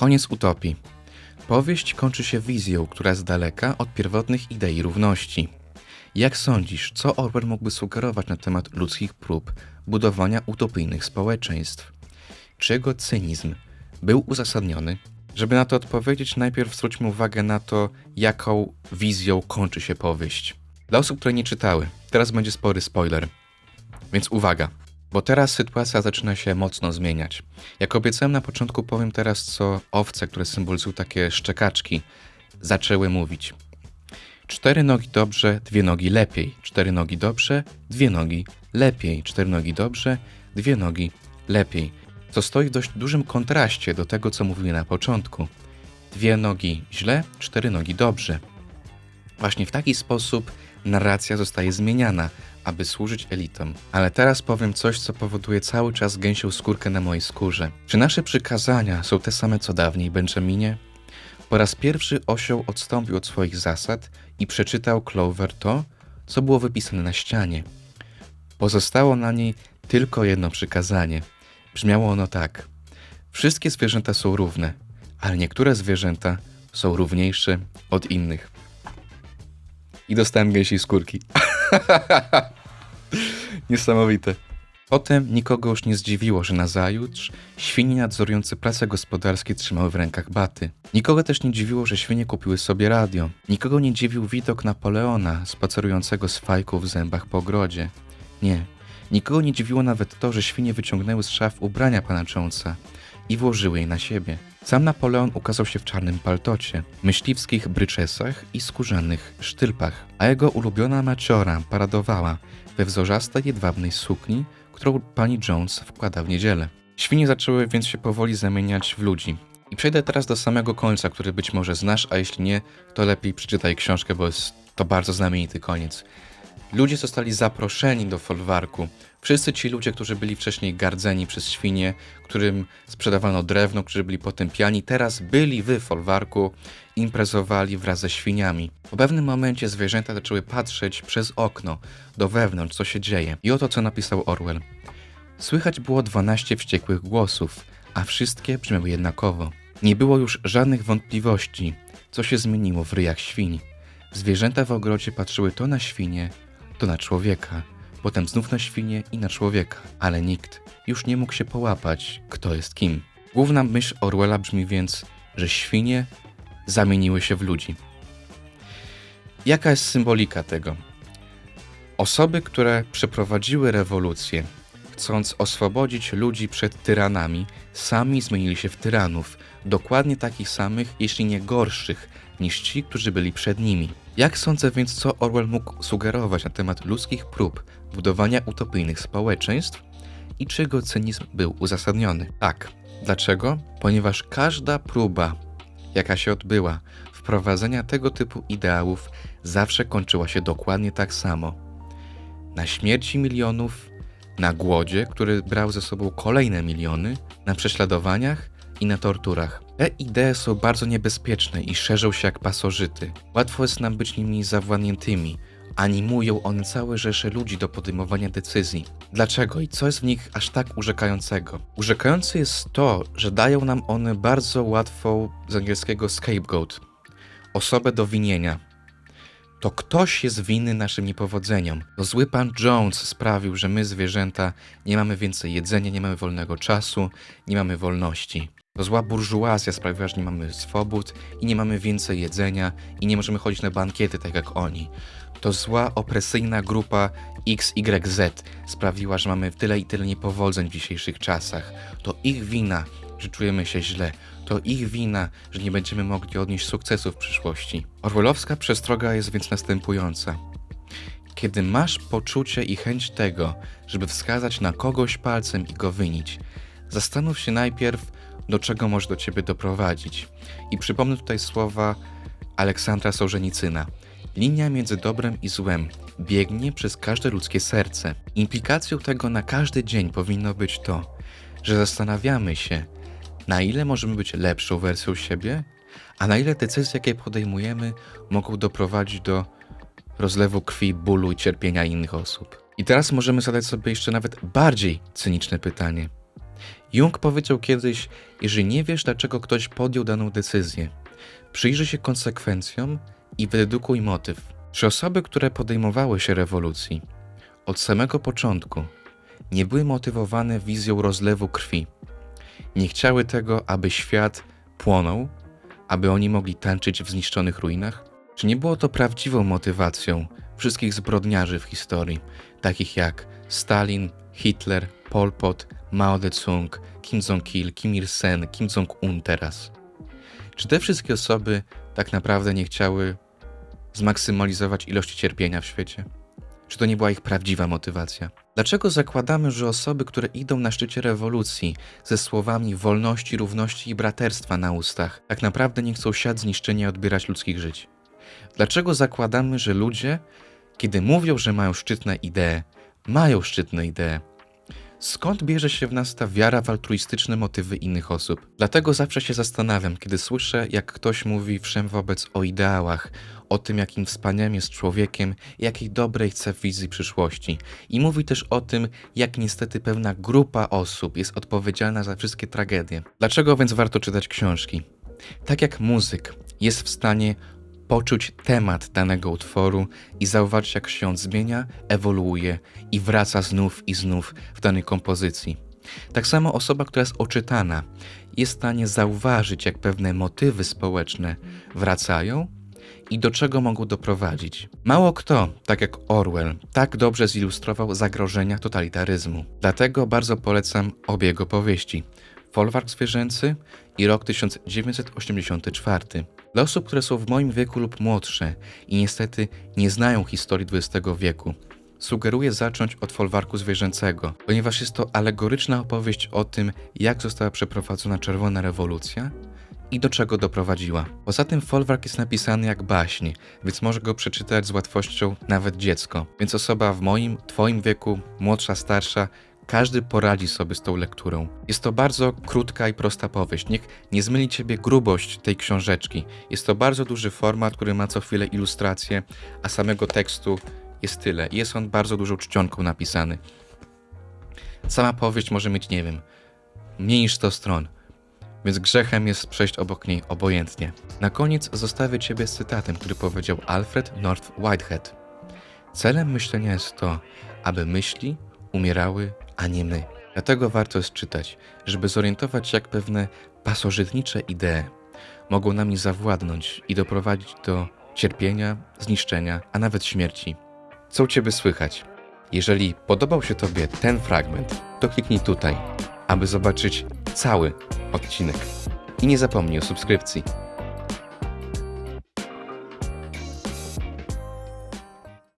Koniec utopii. Powieść kończy się wizją, która z daleka od pierwotnych idei równości. Jak sądzisz, co Orwell mógłby sugerować na temat ludzkich prób budowania utopijnych społeczeństw? Czy jego cynizm był uzasadniony? Żeby na to odpowiedzieć, najpierw zwróćmy uwagę na to, jaką wizją kończy się powieść. Dla osób, które nie czytały, teraz będzie spory spoiler. Więc uwaga, bo teraz sytuacja zaczyna się mocno zmieniać. Jak obiecałem na początku, powiem teraz, co owce, które symbolizują takie szczekaczki, zaczęły mówić. Cztery nogi dobrze, dwie nogi lepiej. Cztery nogi dobrze, dwie nogi lepiej. Cztery nogi dobrze, dwie nogi lepiej. Co stoi w dość dużym kontraście do tego, co mówili na początku. Dwie nogi źle, cztery nogi dobrze. Właśnie w taki sposób narracja zostaje zmieniana, aby służyć elitom. Ale teraz powiem coś, co powoduje cały czas gęsią skórkę na mojej skórze. Czy nasze przykazania są te same co dawniej, Benjaminie? Po raz pierwszy osioł odstąpił od swoich zasad i przeczytał Clover to, co było wypisane na ścianie. Pozostało na niej tylko jedno przykazanie. Brzmiało ono tak: Wszystkie zwierzęta są równe, ale niektóre zwierzęta są równiejsze od innych. I dostałem gęsiej skórki. Niesamowite. Potem nikogo już nie zdziwiło, że nazajutrz świnie nadzorujące prace gospodarskie trzymały w rękach baty. Nikogo też nie dziwiło, że świnie kupiły sobie radio. Nikogo nie dziwił widok Napoleona spacerującego z fajką w zębach po ogrodzie. Nie. Nikogo nie dziwiło nawet to, że świnie wyciągnęły z szaf ubrania pana Jonesa i włożyły je na siebie. Sam Napoleon ukazał się w czarnym paltocie, myśliwskich bryczesach i skórzanych sztylpach, a jego ulubiona maciora paradowała we wzorzastej jedwabnej sukni, którą pani Jones wkłada w niedzielę. Świnie zaczęły więc się powoli zamieniać w ludzi. I przejdę teraz do samego końca, który być może znasz, a jeśli nie, to lepiej przeczytaj książkę, bo jest to bardzo znamienity koniec. Ludzie zostali zaproszeni do folwarku. Wszyscy ci ludzie, którzy byli wcześniej gardzeni przez świnie, którym sprzedawano drewno, którzy byli potępiani, teraz byli w folwarku, imprezowali wraz ze świniami. Po pewnym momencie zwierzęta zaczęły patrzeć przez okno, do wewnątrz, co się dzieje. I oto co napisał Orwell. Słychać było 12 wściekłych głosów, a wszystkie brzmiały jednakowo. Nie było już żadnych wątpliwości, co się zmieniło w ryjach świń. Zwierzęta w ogrodzie patrzyły to na świnie, to na człowieka, potem znów na świnie i na człowieka, ale nikt już nie mógł się połapać, kto jest kim. Główna myśl Orwella brzmi więc, że świnie zamieniły się w ludzi. Jaka jest symbolika tego? Osoby, które przeprowadziły rewolucję, chcąc oswobodzić ludzi przed tyranami, sami zmienili się w tyranów, dokładnie takich samych, jeśli nie gorszych, niż ci, którzy byli przed nimi. Jak sądzę więc, co Orwell mógł sugerować na temat ludzkich prób budowania utopijnych społeczeństw i czy jego cynizm był uzasadniony? Tak. Dlaczego? Ponieważ każda próba, jaka się odbyła, wprowadzenia tego typu ideałów zawsze kończyła się dokładnie tak samo. Na śmierci milionów, na głodzie, który brał ze sobą kolejne miliony, na prześladowaniach i na torturach. Te idee są bardzo niebezpieczne i szerzą się jak pasożyty. Łatwo jest nam być nimi zawładniętymi. Animują one całe rzesze ludzi do podejmowania decyzji. Dlaczego i co jest w nich aż tak urzekającego? Urzekające jest to, że dają nam one bardzo łatwą, z angielskiego scapegoat, osobę do winienia. To ktoś jest winny naszym niepowodzeniom. To zły pan Jones sprawił, że my, zwierzęta, nie mamy więcej jedzenia, nie mamy wolnego czasu, nie mamy wolności. To zła burżuazja sprawiła, że nie mamy swobód i nie mamy więcej jedzenia i nie możemy chodzić na bankiety tak jak oni. To zła, opresyjna grupa XYZ sprawiła, że mamy tyle i tyle niepowodzeń w dzisiejszych czasach. To ich wina, że czujemy się źle. To ich wina, że nie będziemy mogli odnieść sukcesu w przyszłości. Orwellowska przestroga jest więc następująca. Kiedy masz poczucie i chęć tego, żeby wskazać na kogoś palcem i go wynić, zastanów się najpierw, do czego może do ciebie doprowadzić. I przypomnę tutaj słowa Aleksandra Sołżenicyna. Linia między dobrem i złem biegnie przez każde ludzkie serce. Implikacją tego na każdy dzień powinno być to, że zastanawiamy się, na ile możemy być lepszą wersją siebie, a na ile decyzje, jakie podejmujemy, mogą doprowadzić do rozlewu krwi, bólu i cierpienia innych osób. I teraz możemy zadać sobie jeszcze nawet bardziej cyniczne pytanie. Jung powiedział kiedyś: Jeżeli nie wiesz, dlaczego ktoś podjął daną decyzję, przyjrzyj się konsekwencjom i wydedukuj motyw. Czy osoby, które podejmowały się rewolucji od samego początku nie były motywowane wizją rozlewu krwi? Nie chciały tego, aby świat płonął, aby oni mogli tańczyć w zniszczonych ruinach? Czy nie było to prawdziwą motywacją wszystkich zbrodniarzy w historii, takich jak Stalin, Hitler, Pol Pot, Mao Tse-tung, Kim Jong-il, Kim Il-sen, Kim Jong-un teraz? Czy te wszystkie osoby tak naprawdę nie chciały zmaksymalizować ilości cierpienia w świecie? Czy to nie była ich prawdziwa motywacja? Dlaczego zakładamy, że osoby, które idą na szczycie rewolucji ze słowami wolności, równości i braterstwa na ustach, tak naprawdę nie chcą siać zniszczenia i odbierać ludzkich żyć? Dlaczego zakładamy, że ludzie, kiedy mówią, że mają szczytne idee, mają szczytne idee? Skąd bierze się w nas ta wiara w altruistyczne motywy innych osób? Dlatego zawsze się zastanawiam, kiedy słyszę, jak ktoś mówi wszem wobec o ideałach, o tym, jakim wspaniałym jest człowiekiem, jakiej dobrej chce wizji przyszłości. I mówi też o tym, jak niestety pewna grupa osób jest odpowiedzialna za wszystkie tragedie. Dlaczego więc warto czytać książki? Tak jak muzyk jest w stanie poczuć temat danego utworu i zauważyć, jak się on zmienia, ewoluuje i wraca znów i znów w danej kompozycji. Tak samo osoba, która jest oczytana, jest w stanie zauważyć, jak pewne motywy społeczne wracają i do czego mogą doprowadzić. Mało kto, tak jak Orwell, tak dobrze zilustrował zagrożenia totalitaryzmu. Dlatego bardzo polecam obie jego powieści. Folwark zwierzęcy i rok 1984. Dla osób, które są w moim wieku lub młodsze i niestety nie znają historii XX wieku, sugeruję zacząć od folwarku zwierzęcego, ponieważ jest to alegoryczna opowieść o tym, jak została przeprowadzona czerwona rewolucja i do czego doprowadziła. Poza tym folwark jest napisany jak baśń, więc może go przeczytać z łatwością nawet dziecko. Więc osoba w moim, twoim wieku, młodsza, starsza, każdy poradzi sobie z tą lekturą. Jest to bardzo krótka i prosta powieść. Niech nie zmyli ciebie grubość tej książeczki. Jest to bardzo duży format, który ma co chwilę ilustracje, a samego tekstu jest tyle. Jest on bardzo dużą czcionką napisany. Sama powieść może mieć, nie wiem, mniej niż 100 stron, więc grzechem jest przejść obok niej obojętnie. Na koniec zostawię Ciebie z cytatem, który powiedział Alfred North Whitehead. Celem myślenia jest to, aby myśli umierały, a nie my. Dlatego warto jest czytać, żeby zorientować się, jak pewne pasożytnicze idee mogą nami zawładnąć i doprowadzić do cierpienia, zniszczenia, a nawet śmierci. Co u Ciebie słychać? Jeżeli podobał się Tobie ten fragment, to kliknij tutaj, aby zobaczyć cały odcinek. I nie zapomnij o subskrypcji.